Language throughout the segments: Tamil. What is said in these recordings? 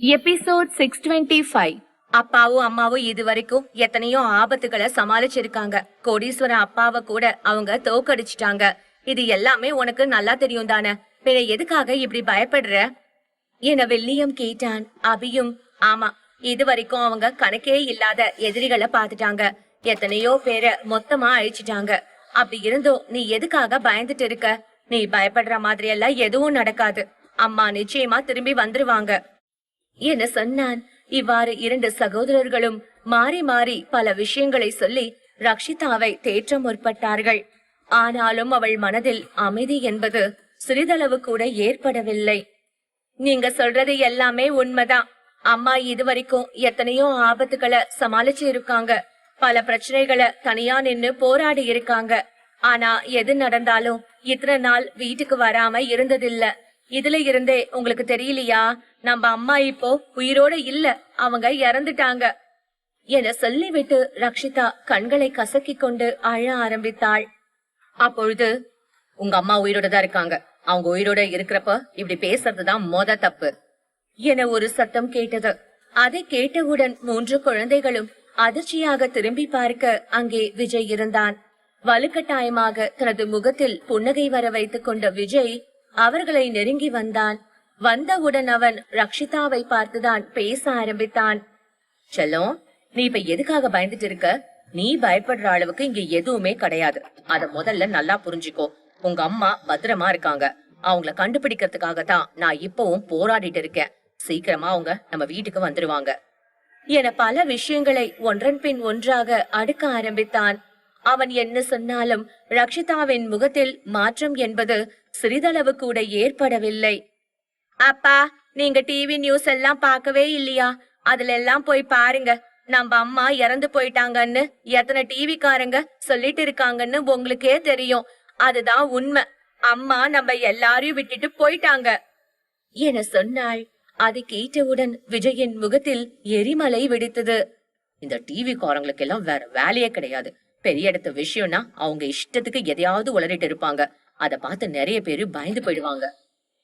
எபிசோட் சிக்ஸ் டுவெண்ட்டி ஃபைவ் அப்பாவும் அம்மாவும் இது வரைக்கும் எத்தனையோ ஆபத்துகளை சமாளிச்சிருக்காங்க. கோடீஸ்வர அப்பாவை கூட அவங்க தோக்கடிச்சிட்டாங்க. இது எல்லாமே உனக்கு நல்லா தெரியும் தானே? பிற எதுக்காக இப்படி பயப்படுற? என வெள்ளியம் கேட்டான். அபியும் ஆமா இது வரைக்கும் அவங்க கணக்கே இல்லாத எதிரிகளை பார்த்துட்டாங்க. எத்தனையோ பேரை மொத்தமா அழிச்சிட்டாங்க. அப்படி இருந்தும் நீ எதுக்காக பயந்துட்டு இருக்க? நீ பயப்படுற மாதிரி எல்லாம் எதுவும் நடக்காது. அம்மா நிச்சயமா திரும்பி வந்துருவாங்க. என சொன்னான். இவ்வாறு இரண்டு சகோதரர்களும் மாறி மாறி பல விஷயங்களை சொல்லி ரக்ஷிதாவை தேற்ற முற்பட்டார்கள். ஆனாலும் அவள் மனதில் அமைதி என்பது சிறிதளவு கூட ஏற்படவில்லை. நீங்க சொல்றது எல்லாமே உண்மைதான். அம்மா இதுவரைக்கும் எத்தனையோ ஆபத்துகளை சமாளிச்சு இருக்காங்க பல பிரச்சனைகளை தனியா நின்னு போராடி இருக்காங்க ஆனா எது நடந்தாலும் இத்தனை நாள் வீட்டுக்கு வராம இருந்ததில்லை. இதுல இருந்தே உங்களுக்கு தெரியலையா? நம்ம அம்மா இப்போ உயிரோட இல்ல அவங்க இறந்துட்டாங்க. என சொல்லிவிட்டு ரக்ஷிதா கண்களை கசக்கிக் கொண்டு அழ ஆரம்பித்தாள். அப்பொழுது உங்க அம்மா உயிரோட தான் இருக்காங்க. அவங்க உயிரோட இருக்கிறப்ப இப்படி பேசுறதுதான் மொத தப்பு. என ஒரு சத்தம் கேட்டது. அதை கேட்டவுடன் மூன்று குழந்தைகளும் அதிர்ச்சியாக திரும்பி பார்க்க அங்கே விஜய் இருந்தான். வலுக்கட்டாயமாக தனது முகத்தில் புன்னகை வர வைத்துக் கொண்ட விஜய் அவர்களை நெருங்கி வந்தான். வந்தவுடன் அவன் ரக்ஷிதாவை பார்த்துதான் பேச ஆரம்பித்தான். செல்லம் நீ இப்ப எதுக்காக பயந்துட்டு இருக்க? நீ பயப்படுற அளவுக்கு இங்க எதுவுமே கிடையாது. அத முதல்ல நல்லா புரிஞ்சுக்கோ. உங்க அம்மா பத்திரமா இருக்காங்க. அவங்கள கண்டுபிடிக்கிறதுக்காக தான் நான் இப்பவும் போராடிட்டு இருக்கேன். சீக்கிரமா அவங்க நம்ம வீட்டுக்கு வந்துருவாங்க. என பல விஷயங்களை ஒன்றன் பின் ஒன்றாக அடுக்க ஆரம்பித்தான். அவன் என்ன சொன்னாலும் ரக்ஷிதாவின் முகத்தில் மாற்றம் என்பது சிறிதளவு கூட ஏற்படவில்லை. அப்பா நீங்க டிவி நியூஸ் எல்லாம் பார்க்கவே இல்லையா? அதுல எல்லாம் போய் பாருங்க. நம்ம அம்மா இறந்து போயிட்டாங்கன்னு எத்தனை டிவிக்காரங்க சொல்லிட்டு இருக்காங்கன்னு உங்களுக்கே தெரியும். அதுதான் உண்மை. அம்மா நம்ம எல்லாரையும் விட்டுட்டு போயிட்டாங்க. என சொன்னாள். அதை கேட்டவுடன் விஜயின் முகத்தில் எரிமலை வெடித்தது. இந்த டிவி காரங்களுக்கு எல்லாம் வேற வேலையே கிடையாது. பெரிய இடத்து விஷயம்னா அவங்க இஷ்டத்துக்கு எதையாவது உளறிட்டு இருப்பாங்க. அத பார்த்து நிறைய பேரு பயந்து போயிடுவாங்க.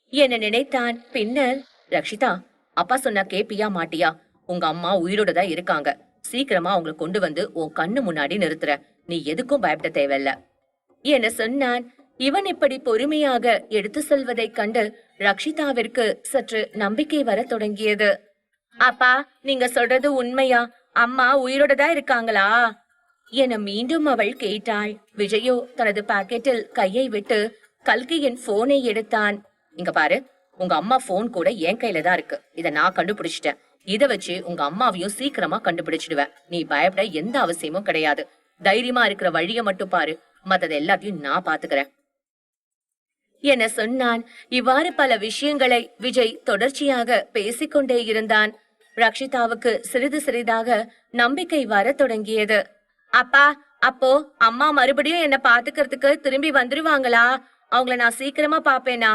என்ன நினைத்தான். பின்னர் ரக்ஷிதா அப்பா சொன்னா கேப்பியா மாட்டியா உங்க அம்மா உயிரோட தான் இருக்காங்க. சீக்கிரமா அவங்களை கொண்டு வந்து உன் கண்ணு முன்னாடி நிறுத்துற. நீ எதுக்கும் பயப்பட தேவையில்ல. என சொன்னான்? இவன் இப்படி பொறுமையாக எடுத்து செல்வதைக் கண்டு ரக்ஷிதாவிற்கு சற்று நம்பிக்கை வரத் தொடங்கியது. அப்பா நீங்க சொல்றது உண்மையா? அம்மா உயிரோட தான் இருக்காங்களா? என மீண்டும் அவள் கேட்டாள். விஜயோ தனது பாக்கெட்டில் கையை விட்டு கல்கியின் போனை எடுத்தான். இங்க பாரு உங்க அம்மா போன் கூட என் கையில தான் இருக்கு. இத நான் கண்டுபிடிச்சிட்டேன். இத வச்சு உங்க அம்மாவையும் சீக்கிரமா கண்டுபிடிச்சிடுவேன். நீ பயப்பட எந்த அவசியமும் கிடையாது. தைரியமா இருக்கிற வழிய மட்டும் பாரு. மத்தது எல்லாத்தையும் நான் பாத்துக்கிறேன். என சொன்னான். இவ்வாறு பல விஷயங்களை விஜய் தொடர்ச்சியாக பேசிக்கொண்டே இருந்தான். ரக்ஷிதாவுக்கு சிறிது சிறிதாக நம்பிக்கை வரத் தொடங்கியது. அப்பா அப்போ அம்மா மறுபடியும் என்ன பாத்துக்கிறதுக்கு திரும்பி வந்துருவாங்களா? அவங்கள நான் சீக்கிரமா பாப்பேனா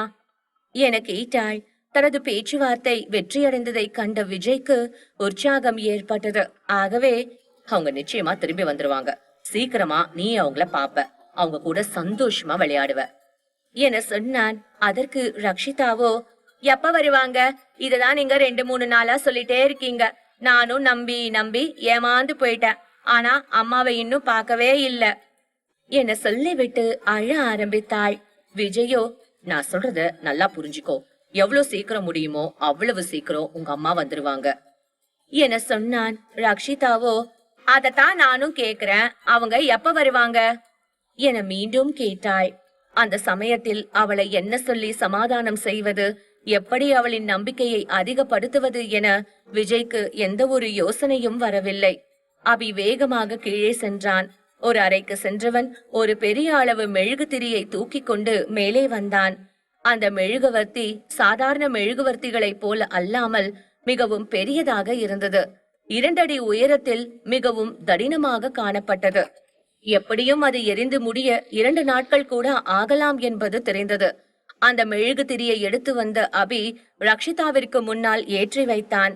என கேட்டாள் தனது பேச்சுவார்த்தை வெற்றியடைந்ததை கண்ட விஜய்க்கு உற்சாகம் ஏற்பட்டது. ஆகவே அவங்க நிச்சயமா திரும்பி வந்துருவாங்க. சீக்கிரமா நீ அவங்கள பாப்ப அவங்க கூட சந்தோஷமா விளையாடுவ. என சொன்னான். அதற்கு ரக்ஷிதாவோ எப்ப வருவாங்க? இததான் நீங்க ரெண்டு மூணு நாளா சொல்லிட்டே இருக்கீங்க. நானும் நம்பி நம்பி ஏமாந்து போயிட்டேன். ஆனா அம்மாவை இன்னும் பார்க்கவே இல்ல. என சொல்லிவிட்டு அழ ஆரம்பித்தாள். விஜயோ நான் சொல்றத நல்லா புரிஞ்சுக்கோ. எவ்வளவு சீக்கிரம் முடியுமோ அவ்வளவு சீக்கிரம் உங்க அம்மா வந்துருவாங்க. என சொன்னான் ரக்ஷிதாவோ அதத்தான் நானும் கேக்குறேன். அவங்க எப்ப வருவாங்க? என மீண்டும் கேட்டாள். அந்த சமயத்தில் அவளை என்ன சொல்லி சமாதானம் செய்வது எப்படி அவளின் நம்பிக்கையை அதிகப்படுத்துவது என விஜய்க்கு எந்த ஒரு யோசனையும் வரவில்லை. அபி வேகமாக கீழே சென்றான். ஒரு அறைக்கு சென்றவன் ஒரு பெரிய அளவு மெழுகுதிரியை தூக்கி கொண்டு மேலே வந்தான். அந்த மெழுகுவர்த்தி சாதாரண மெழுகுவர்த்திகளைப் போல அல்லாமல் மிகவும் பெரியதாக இருந்தது. இரண்டடி உயரத்தில் மிகவும் தடினமாக காணப்பட்டது. எப்படியும் அது எரிந்து முடிய இரண்டு நாட்கள் கூட ஆகலாம் என்பது தெரிந்தது. அந்த மெழுகு திரியை எடுத்து வந்த அபி ரக்ஷிதாவிற்கு முன்னால் ஏற்றி வைத்தான்.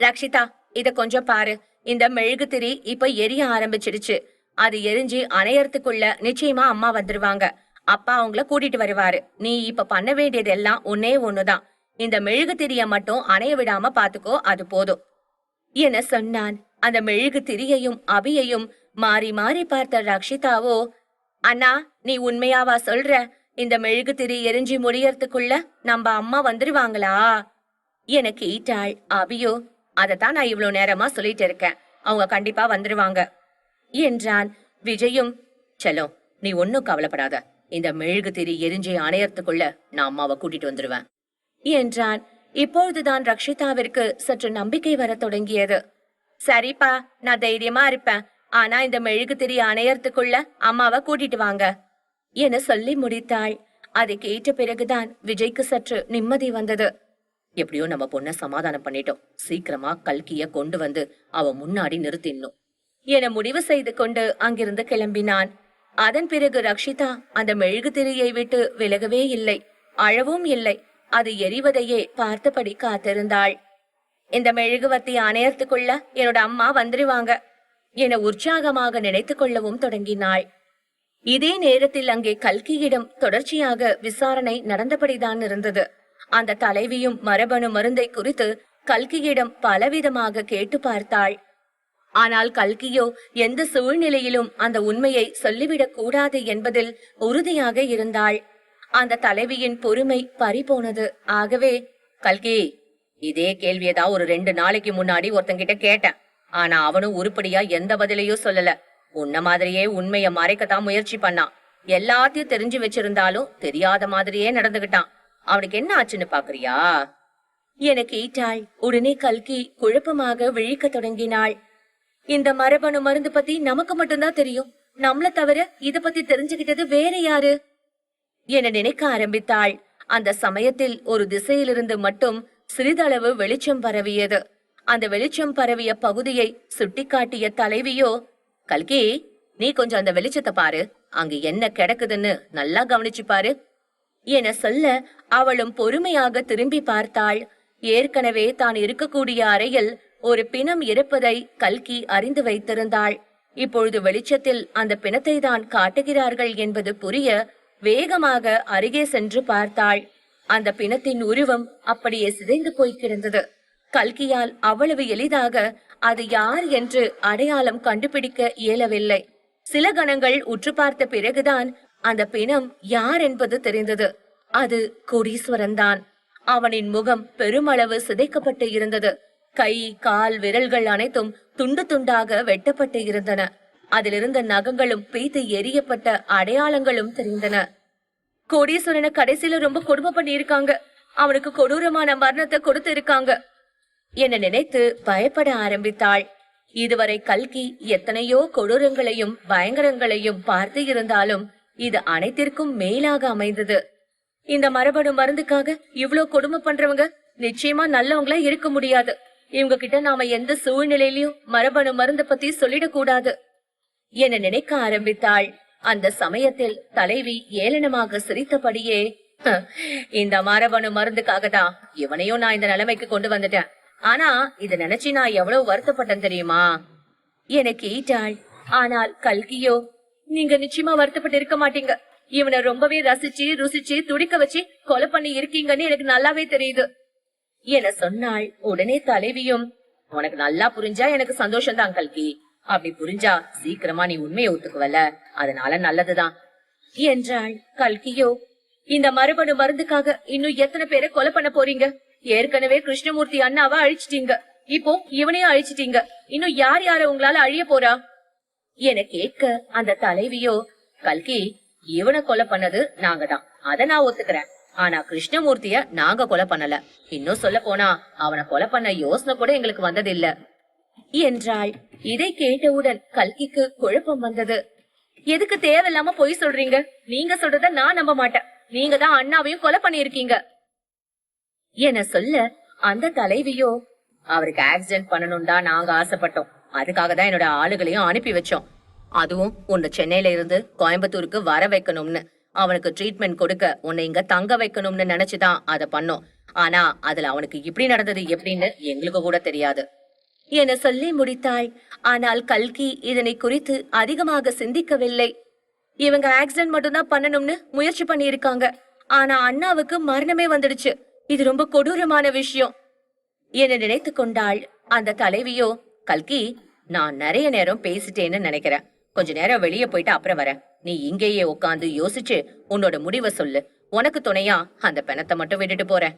ரக்ஷிதா இத கொஞ்சம் பாரு. இந்த மெழுகு திரி இப்ப எரிய ஆரம்பிச்சிடுச்சு. அது எரிஞ்சு அணையறதுக்குள்ள நிச்சயமா அம்மா வந்துருவாங்க. அப்பா அவங்கள கூட்டிட்டு வருவாரு. நீ இப்ப பண்ண வேண்டியது எல்லாம் ஒன்னே ஒண்ணுதான். இந்த மெழுகு திரிய மட்டும் அணைய விடாம பாத்துக்கோ அது போதும். என சொன்னான். அந்த மெழுகு திரியையும் அபியையும் மாறி மாறி பார்த்த ரக்ஷிதாவோ அண்ணா நீ உண்மையாவா சொல்ற? இந்த மெழுகு திரி எரிஞ்சு முடியறதுக்குள்ள நம்ம அம்மா வந்துருவாங்களா? என கேட்டாள். அபியோ அதைத்தான் நான் இவ்வளவு நேரமா சொல்லிட்டு இருக்கேன். அவங்க கண்டிப்பா வந்துருவாங்க. என்றான் விஜயும் செல்லம் நீ ஒன்னும் கவலைப்படாத. இந்த மெழுகு திரி எரிஞ்சு அணையறதுக்குள்ள நான் அம்மாவை கூட்டிட்டு வந்துருவேன். என்றான். இப்பொழுதுதான் ரக்ஷிதாவிற்கு சற்று நம்பிக்கை வரத் தொடங்கியது. சரிப்பா நான் தைரியமா இருப்பேன். ஆனா இந்த மெழுகு திரி அணையறதுக்குள்ள அம்மாவை கூட்டிட்டு வாங்க. என சொல்லி முடித்தாள். அதை கேட்ட பிறகுதான் விஜய்க்கு சற்று நிம்மதி வந்தது. எப்படியோ நம்ம பொண்ண சமாதானம் பண்ணிட்டோம். சீக்கிரமா கல்கிய கொண்டு வந்து அவ முன்னாடி நிறுத்திடணும். என முடிவு செய்து கொண்டு அங்கிருந்து கிளம்பினான். அதன் பிறகு ரக்ஷிதா அந்த மெழுகு திரியை விட்டு விலகவே இல்லை. அழவும் இல்லை. அது எரிவதையே பார்த்தபடி காத்திருந்தாள். இந்த மெழுகுவத்தி அணையறதுக்குள்ள என்னோட அம்மா வந்துருவாங்க என உற்சாகமாக நினைத்துக் கொள்ளவும் தொடங்கினாள். இதே நேரத்தில் அங்கே கல்கியிடம் தொடர்ச்சியாக விசாரணை நடந்தபடிதான் இருந்தது. அந்த தலைவியும் மரபணு மருந்தை குறித்து கல்கியிடம் பலவிதமாக கேட்டு பார்த்தாள். ஆனால் கல்கியோ எந்த சூழ்நிலையிலும் அந்த உண்மையை சொல்லிவிடக் கூடாது என்பதில் உறுதியாக இருந்தாள். அந்த தலைவியின் பொறுமை பறிபோனது. ஆகவே கல்கி இதே கேள்வியதான் ஒரு ரெண்டு நாளைக்கு முன்னாடி ஒருத்தங்கிட்ட கேட்டேன். ஆனா அவனும் உருப்படியா எந்த பதிலையும் சொல்லல. உன்ன மாதிரியே உண்மைய மறைக்கத்தான் முயற்சி பண்ணான். எல்லாத்தையும் தெரிஞ்சு வச்சிருந்தாலும் தெரியாத மாதிரியே நடந்துகிட்டான். அவனுக்கு என்ன ஆச்சுன்னு பாக்குறியா? என கேட்டாள் உடனே கல்கி குழப்பமாக விழிக்க தொடங்கினாள். இந்த மரபணு மருந்து பத்தி நமக்கு மட்டும்தான் தெரியும். நம்மள தவிர இத பத்தி தெரிஞ்சுகிட்டது வேற யாரு? என நினைக்க ஆரம்பித்தாள். அந்த சமயத்தில் ஒரு திசையிலிருந்து மட்டும் சிறிதளவு வெளிச்சம் பரவியது. அந்த வெளிச்சம் பரவிய பகுதியை சுட்டிக்காட்டிய தலைவியோ கல்கி நீ கொஞ்சம் அந்த வெளிச்சத்தை பாரு. அங்க என்ன கிடக்குதுன்னு நல்லா கவனிச்சு பாரு. என சொல்ல அவளும் பொறுமையாக திரும்பி பார்த்தாள். ஏற்கனவே தான் இருக்கக்கூடிய அறையில் ஒரு பிணம் இருப்பதை கல்கி அறிந்து வைத்திருந்தாள். இப்பொழுது வெளிச்சத்தில் அந்த பிணத்தை தான் காட்டுகிறார்கள் என்பது புரிய வேகமாக அருகே சென்று பார்த்தாள். அந்த பிணத்தின் உருவம் அப்படியே சிதைந்து போய் கிடந்தது. கல்கியால் அவ்வளவு எளிதாக அது யார் என்று அடையாளம் கண்டுபிடிக்க இயலவில்லை. சில கணங்கள் உற்று பார்த்த பிறகுதான் அந்த பிணம் யார் என்பது தெரிந்தது. அது கோடீஸ்வரன் தான் அவனின் முகம் பெருமளவு சிதைக்கப்பட்டு இருந்தது. கை கால் விரல்கள் அனைத்தும் துண்டு துண்டாக வெட்டப்பட்டு இருந்தன. அதிலிருந்த நகங்களும் பீத்து எரியப்பட்ட அடையாளங்களும் தெரிந்தன. கோடீஸ்வரனை கடைசியில ரொம்ப கொடுமை பண்ணியிருக்காங்க. அவனுக்கு கொடூரமான மரணத்தை கொடுத்து இருக்காங்க என நினைத்து பயப்பட ஆரம்பித்தாள். இதுவரை கல்கி எத்தனையோ கொடூரங்களையும் பயங்கரங்களையும் பார்த்து இருந்தாலும் இது அனைத்திற்கும் மேலாக அமைந்தது. இந்த மரபணு மருந்துக்காக இவ்ளோ கொடுமை பண்றவங்க நிச்சயமா நல்லவங்களா இருக்க முடியாது. இவங்க கிட்ட நாம எந்த சூழ்நிலையிலயும் மரபணு மருந்து பத்தி சொல்லிடக்கூடாது. என நினைக்க ஆரம்பித்தாள். அந்த சமயத்தில் தலைவி ஏளனமாக சிரித்தபடியே இந்த மரபணு மருந்துக்காக தான் இவனையும் நான் இந்த நிலைமைக்கு கொண்டு வந்துட்டேன். ஆனா இத நினைச்சு நான் எவ்வளவு வருத்தப்பட்டேன் தெரியுமா? என கேட்டாள். ஆனால் கல்கியோ நீங்க நிச்சயமா வருத்தப்பட்டு இருக்க மாட்டீங்க. இவனை ரொம்பவே ரசிச்சு ருசிச்சு துடிக்க வச்சு கொலை பண்ணி இருக்கீங்கன்னு எனக்கு நல்லாவே தெரியுது. என சொன்னாள் உடனே தலைவியும் உனக்கு நல்லா புரிஞ்சா எனக்கு சந்தோஷம் தான் கல்கி. அப்படி புரிஞ்சா சீக்கிரமா நீ உண்மையை ஒத்துக்குவல அதனால நல்லதுதான். என்றாள் கல்கியோ இந்த மரபணு மருந்துக்காக இன்னும் எத்தனை பேரை கொலை பண்ண போறீங்க? ஏற்கனவே கிருஷ்ணமூர்த்தி அண்ணாவை அழிச்சிட்டீங்க. இப்போ இவனையும் அழிச்சிட்டீங்க. இன்னும் யார் யார உங்களால அழிய போறா? என கேட்க அந்த தலைவியோ கல்கி இவனை கொலை பண்ணது நாங்க தான். அத நான் ஒத்துக்கிறேன். ஆனா கிருஷ்ணமூர்த்திய நாங்க கொலை பண்ணல. இன்னும் சொல்ல போனா அவனை கொலை பண்ண யோசனை கூட எங்களுக்கு வந்ததில்ல. என்றாள். இதை கேட்டவுடன் கல்கிக்கு குழப்பம் வந்தது. எதுக்கு தேவையில்லாம பொய் சொல்றீங்க? நீங்க சொல்றத நான் நம்ப மாட்டேன். நீங்க தான் அண்ணாவையும் கொலை பண்ணிருக்கீங்க என சொல்ல அந்த தலைவியோ அவருக்கு ஆக்சிடென்ட் பண்ணணும் தான் நாங்க ஆசைப்பட்டோம். அதுக்காக தான் என்னோட ஆளுகளையும் அனுப்பி வச்சோம். அதுவும் உன்னை சென்னையில இருந்து கோயம்புத்தூருக்கு வர வைக்கணும்னு. அவனுக்கு ட்ரீட்மெண்ட் கொடுக்க உன்னை இங்க தங்க வைக்கணும்னு நினைச்சுதான் அதை பண்ணோம். ஆனா அதுல அவனுக்கு இப்படி நடந்தது எப்படின்னு எங்களுக்கு கூட தெரியாது. என சொல்லி முடித்தாள் ஆனால் கல்கி இதனை குறித்து அதிகமாக சிந்திக்கவில்லை. இவங்க ஆக்சிடென்ட் மட்டும்தான் பண்ணணும்னு முயற்சி பண்ணியிருக்காங்க. ஆனா அண்ணாவுக்கு மரணமே வந்துடுச்சு. இது ரொம்ப கொடூரமான விஷயம். என நினைத்து கொண்டாள் அந்த தலைவியோ கல்கி நான் நிறைய நேரம் பேசிட்டேன்னு நினைக்கிறேன். கொஞ்ச நேரம் வெளியே போயிட்டு அப்புறம் வரேன். நீ இங்கேயே உட்காந்து யோசிச்சு உன்னோட முடிவை சொல்லு. உனக்கு துணையா அந்த பிணத்தை மட்டும் விட்டுட்டு போறேன்.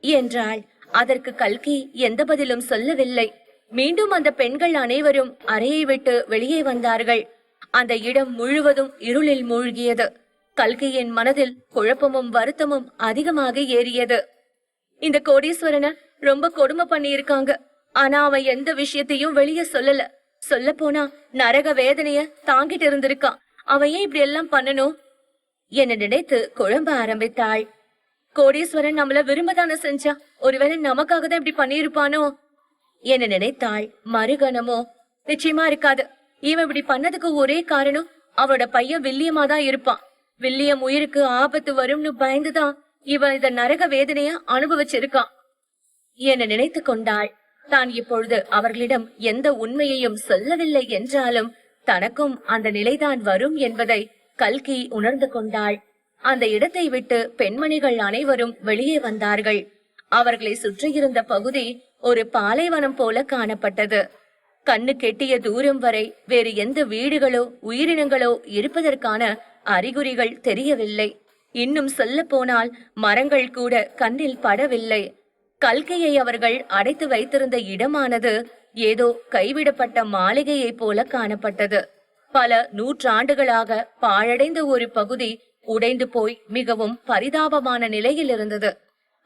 என்றாள். அதற்கு கல்கி எந்த பதிலும் சொல்லவில்லை. மீண்டும் அந்த பெண்கள் அனைவரும் அறையை விட்டு வெளியே வந்தார்கள். அந்த இடம் முழுவதும் இருளில் மூழ்கியது. கல்கியின் மனதில் குழப்பமும் வருத்தமும் அதிகமாக ஏறியது. இந்த கோடீஸ்வரனை ரொம்ப கொடுமை பண்ணியிருக்காங்க. ஆனா அவன் எந்த விஷயத்தையும் வெளியே சொல்லல. சொல்ல போனா நரக வேதனைய தாங்கிட்டு இருந்திருக்கான் அவன் ஏன் இப்படி எல்லாம் பண்ணணும்? என்ன நினைத்து குழம்ப ஆரம்பித்தாள். கோடீஸ்வரன் நம்மள விரும்பதானே செஞ்சா? ஒருவேளை நமக்காக தான் இப்படி பண்ணியிருப்பானோ? என்ன நினைத்தாள் மறுகணமோ? நிச்சயமா இருக்காது. இவன் இப்படி பண்ணதுக்கு ஒரே காரணம் அவனோட பையன் வில்லியமா தான் இருப்பான். வில்லியம் உயிருக்கு ஆபத்து வரும்னு பயந்துதான் இவன் இத நரக வேதனைய அனுபவிச்சிருக்கான். என நினைத்து கொண்டாள் தான் இப்பொழுது அவர்களிடம் எந்த உண்மையையும் சொல்லவில்லை என்றாலும் தனக்கும் அந்த நிலைதான் வரும் என்பதை கல்கி உணர்ந்து கொண்டாள். அந்த இடத்தை விட்டு பெண்மணிகள் அனைவரும் வெளியே வந்தார்கள். அவர்களை சுற்றியிருந்த பகுதி ஒரு பாலைவனம் போல காணப்பட்டது. கண்ணு கெட்டிய தூரம் வரை வேறு எந்த வீடுகளோ உயிரினங்களோ இருப்பதற்கான அறிகுறிகள் தெரியவில்லை. இன்னும் சொல்ல போனால் மரங்கள் கூட கண்ணில் படவில்லை. கல்கையை அவர்கள் அடைத்து வைத்திருந்த இடமானது ஏதோ கைவிடப்பட்ட மாளிகையைப் போல காணப்பட்டது. பல நூற்றாண்டுகளாக பாழடைந்த ஒரு பகுதி உடைந்து போய் மிகவும் பரிதாபமான நிலையில் இருந்தது.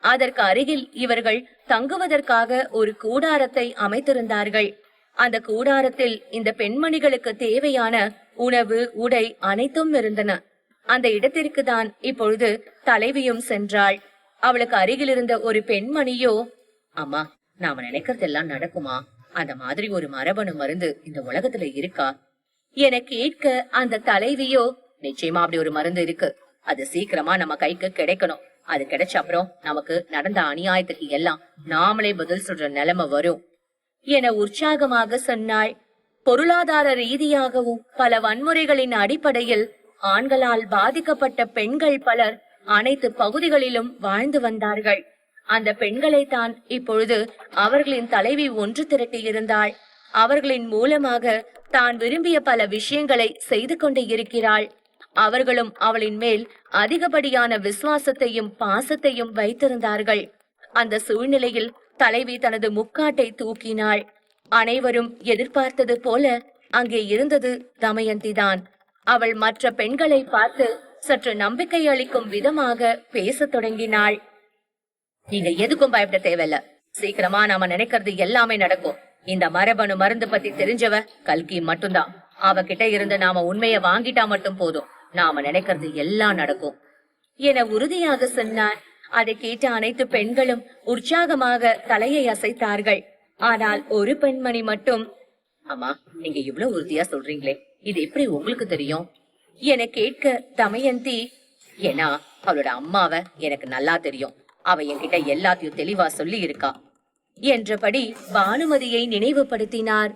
அதற்கு அருகில் இவர்கள் தங்குவதற்காக ஒரு கூடாரத்தை அமைத்திருந்தார்கள். அந்த கூடாரத்தில் இந்த பெண்மணிகளுக்கு தேவையான உணவு உடை அனைத்தும் இருந்தன. அந்த இடத்திற்கு தான் இப்பொழுது தலைவியும் சென்றாள். அவளுக்கு அருகில் இருந்த ஒரு பெண்மணியோ அம்மா நாம நினைக்கிறதெல்லாம் நடக்குமா? அந்த மாதிரி ஒரு மரபணு மருந்து இந்த உலகத்துல இருக்கா? என கேட்க அந்த தலைவியோ நிச்சயமா அப்படி ஒரு மருந்து இருக்கு. அது சீக்கிரமா நம்ம கைக்கு கிடைக்கணும். அது கிடைச்ச அப்புறம் நமக்கு நடந்த அநியாயத்துக்கு எல்லாம் நாமளே பதில் சொல்ற நிலைமை வரும். என உற்சாகமாக சொன்னாள். பொருளாதார ரீதியாகவும் பல வன்முறைகளின் அடிப்படையில் ஆண்களால் பாதிக்கப்பட்ட பெண்கள் பலர் அனைத்து பகுதிகளிலும் வாழ்ந்து வந்தார்கள். அந்த பெண்களை தான் இப்பொழுது அவர்களின் தலைவி ஒன்று திரட்டி இருந்தாள் அவர்களின் மூலமாக தான் விரும்பிய பல விஷயங்களை செய்து கொண்டு இருக்கிறாள். அவர்களும் அவளின் மேல் அதிகப்படியான விசுவாசத்தையும் பாசத்தையும் வைத்திருந்தார்கள். அந்த சூழ்நிலையில் தலைவி தனது முக்காட்டை தூக்கினாள். அனைவரும் எதிர்பார்த்தது போல அங்கே இருந்தது தமயந்திதான். அவள் மற்ற பெண்களை பார்த்து சற்று நம்பிக்கை அளிக்கும் விதமாக பேசத் தொடங்கினாள். நீங்க எதுக்கும் பயப்பட தேவையில்ல. சீக்கிரமா நாம நினைக்கிறது எல்லாமே நடக்கும். இந்த மரபணு மருந்து பத்தி தெரிஞ்சவ கல்கி மட்டும்தான். அவகிட்ட இருந்து நாம உண்மைய வாங்கிட்டா மட்டும் போதும். நாம நினைக்கிறது எல்லாம் நடக்கும். என உறுதியாக சொன்னார். அதை கேட்ட அனைத்து பெண்களும் உற்சாகமாக தலையை அசைத்தார்கள். ஆனால் ஒரு பெண்மணி மட்டும் அம்மா நீங்க இவ்வளவு உறுதியா சொல்றீங்களே. இது எப்படி உங்களுக்கு தெரியும்? என கேட்க தமயந்தி ஏன்னா அவளோட அம்மாவ எனக்கு நல்லா தெரியும். அவ என்கிட்ட எல்லாத்தையும் தெளிவா சொல்லி இருக்கா என்றபடி பானுமதியை நினைவுபடுத்தினார்.